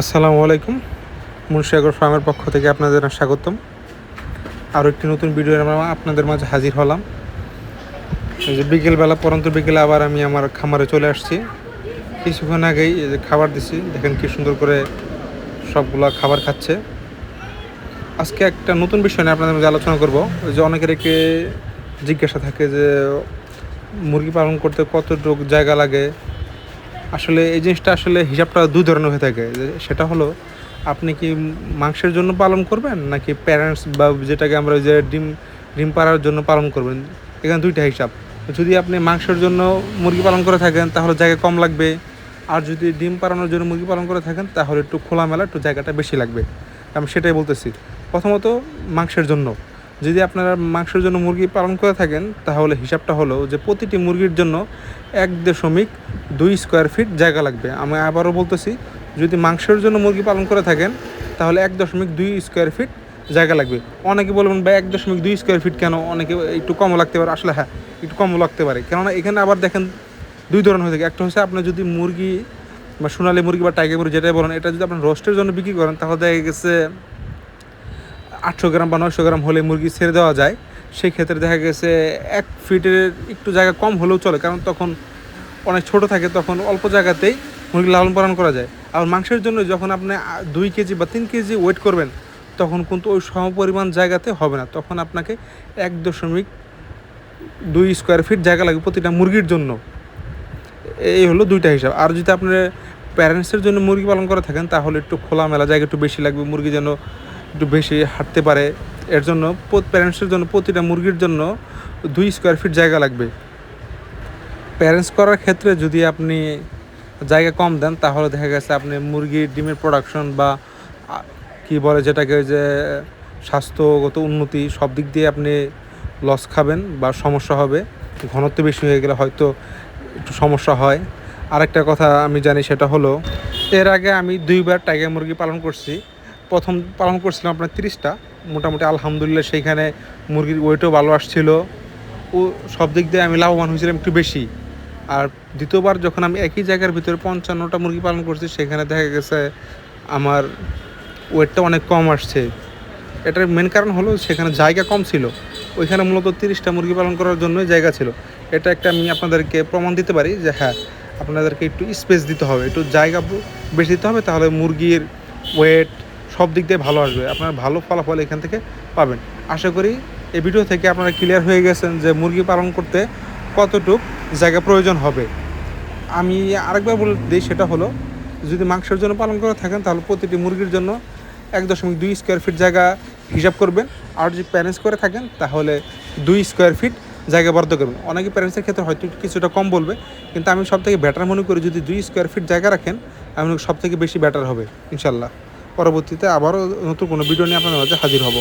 আসসালামু আলাইকুম। মুন্সিয়াগর ফার্মের পক্ষ থেকে আপনাদের স্বাগতম। আরও একটি নতুন ভিডিও আমরা আপনাদের মাঝে হাজির হলাম। যে বিকেলবেলা, পরন্ত বিকেলে আবার আমি আমার খামারে চলে আসছি। কিছুক্ষণ আগেই এই যে খাবার দিছি। দেখেন কি সুন্দর করে সবগুলা খাবার খাচ্ছে। আজকে একটা নতুন বিষয় নিয়ে আপনাদের মাঝে আলোচনা করব। যে অনেকের একে জিজ্ঞাসা থাকে যে, মুরগি পালন করতে কতটুকু জায়গা লাগে? আসলে এই জিনিসটা আসলে হিসাবটা দুই ধরনের হয়ে থাকে। সেটা হলো, আপনি কি মাংসের জন্য পালন করবেন, নাকি প্যারেন্টস বা যেটাকে আমরা যে ডিম ডিম পাড়ার জন্য পালন করবেন? এখানে দুইটা হিসাব। যদি আপনি মাংসের জন্য মুরগি পালন করে থাকেন, তাহলে জায়গা কম লাগবে। আর যদি ডিম পাড়ানোর জন্য মুরগি পালন করে থাকেন, তাহলে একটু খোলামেলা, একটু জায়গাটা বেশি লাগবে। আমি সেটাই বলতেছি। প্রথমত, মাংসের জন্য। যদি আপনারা মাংসের জন্য মুরগি পালন করে থাকেন, তাহলে হিসাবটা হলো যে প্রতিটি মুরগির জন্য এক দশমিক দুই স্কোয়ার ফিট জায়গা লাগবে। আমি আবারও বলতেছি, যদি মাংসের জন্য মুরগি পালন করে থাকেন, তাহলে এক দশমিক দুই স্কোয়ার ফিট জায়গা লাগবে। অনেকে বলবেন বা এক দশমিক দুই স্কোয়ার ফিট কেন? অনেকে একটু কমও লাগতে পারে। আসলে হ্যাঁ একটু কমও লাগতে পারে। কেননা এখানে আবার দেখেন দুই ধরনের হয়ে থাকে। একটা হচ্ছে আপনি যদি মুরগি বা সোনালি মুরগি বা টাইগার মুরগি যেটাই বলেন, এটা যদি আপনার রোস্টের জন্য বিক্রি করেন, তাহলে দেখা গেছে আটশো গ্রাম বা নয়শো গ্রাম হলে মুরগি ছেড়ে দেওয়া যায় সেই ক্ষেত্রে দেখা গেছে এক ফিটের একটু জায়গা কম হলেও চলে, কারণ তখন অনেক ছোট থাকে, তখন অল্প জায়গাতেই মুরগি লালন পালন করা যায়। আর মাংসের জন্য যখন আপনি দুই কেজি বা তিন কেজি ওয়েট করবেন, তখন কিন্তু ওই সমপরিমাণ জায়গাতে হবে না। তখন আপনাকে এক দশমিক দুই স্কোয়ার ফিট জায়গা লাগবে প্রতিটা মুরগির জন্য। এই হলো দুইটা হিসাব। আর যদি আপনার প্যারেন্টসের জন্য মুরগি পালন করে থাকেন, তাহলে একটু খোলামেলা জায়গা একটু বেশি লাগবে, মুরগি যেন একটু বেশি হাঁটতে পারে। এর জন্য প্যারেন্টসের জন্য প্রতিটা মুরগির জন্য দুই স্কোয়ার ফিট জায়গা লাগবে। প্যারেন্টস করার ক্ষেত্রে যদি আপনি জায়গা কম দেন, তাহলে দেখা গেছে আপনি মুরগির ডিমের প্রোডাকশন বা কি বলে যেটাকে যে, স্বাস্থ্যগত উন্নতি সব দিক দিয়ে আপনি লস খাবেন বা সমস্যা হবে। ঘনত্ব বেশি হয়ে গেলে হয়তো একটু সমস্যা হয়। আরেকটা কথা আমি জানি সেটা হলো, এর আগে আমি দুইবার টাইগার মুরগি পালন করছি। প্রথম পালন করছিলাম আপনার তিরিশটা। মোটামুটি আলহামদুলিল্লাহ সেইখানে মুরগির ওয়েটও ভালো আসছিল। ও সব দিক দিয়ে আমি লাভবান হয়েছিলাম একটু বেশি। আর দ্বিতীয়বার যখন আমি একই জায়গার ভিতরে পঞ্চান্নটা মুরগি পালন করছি, সেখানে দেখা গেছে আমার ওয়েটটা অনেক কম আসছে। এটার মেন কারণ হলো সেখানে জায়গা কম ছিল। ওইখানে মূলত তিরিশটা মুরগি পালন করার জন্যই জায়গা ছিল। এটা একটা আমি আপনাদেরকে প্রমাণ দিতে পারি যে হ্যাঁ আপনাদেরকে একটু স্পেস দিতে হবে। একটু জায়গা বেশি দিতে হবে, তাহলে মুরগির ওয়েট সব দিক দিয়ে ভালো আসবে। আপনার ভালো ফলাফল এখান থেকে পাবেন। আশা করি এই ভিডিও থেকে আপনারা ক্লিয়ার হয়ে গেছেন যে মুরগি পালন করতে কতটুক জায়গা প্রয়োজন হবে। আমি আরেকবার বলে দিই সেটা হলো, যদি মাংসের জন্য পালন করে থাকেন, তাহলে প্রতিটি মুরগির জন্য এক দশমিক দুই স্কোয়ার ফিট জায়গা হিসাব করবেন। আর যদি প্যারেন্টস করে থাকেন, তাহলে দুই স্কোয়ার ফিট জায়গা বরাদ্দ করবেন। অনেকে প্যারেন্টসের ক্ষেত্রে হয়তো কিছুটা কম বলবে, কিন্তু আমি সব থেকে বেটার মনে করি যদি দুই স্কোয়ার ফিট জায়গা রাখেন আমি সব থেকে বেশি বেটার হবে ইনশাল্লাহ পরবর্তীতে আবারও নতুন কোনো ভিডিও নিয়ে আপনাদের মাঝে হাজির হব।